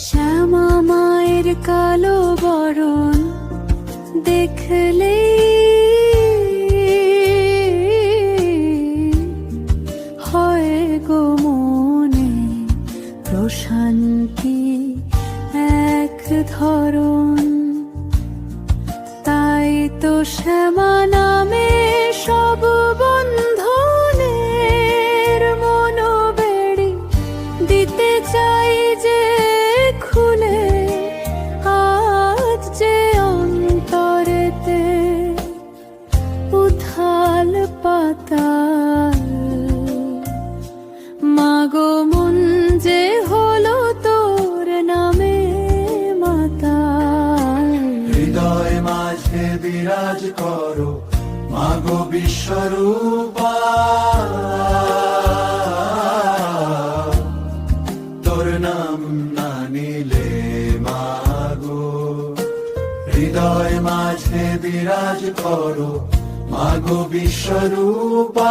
শ্যামা মায়ের কালো বরণ দেখলে হয় মনে প্রশান্তি এক ধরন তাই তো শ্যামা পাতাল মাগো যে হলো তোর নামে মাতাল। হৃদয় মাঝে বিরাজ করো, মাগো বিশ্বরূপা। তোর নাম না নিলে মাগো। হৃদয় মাঝে বিরাজ করো मागो विश्वरूपा।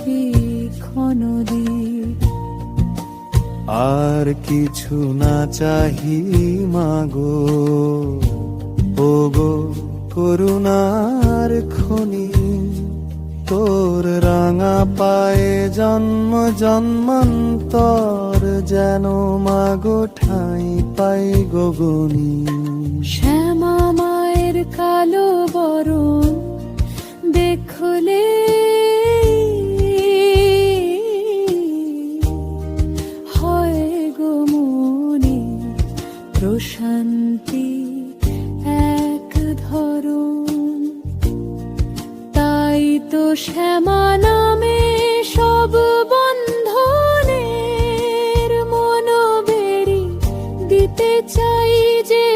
প্রতিক্ষণ আর কিছু না চাহি মাগো। ও গো করুণার খনি তোর রাঙা পায়ে জন্ম জন্মান্তর যেন মাগো ঠাই পাই গগনি শ্যামা মায়ের কালো বরণ দেখলে প্রশান্তি এক ধরন তাই তো শ্যামা নামে সব বন্ধনের মনোবেরি দিতে চাই যে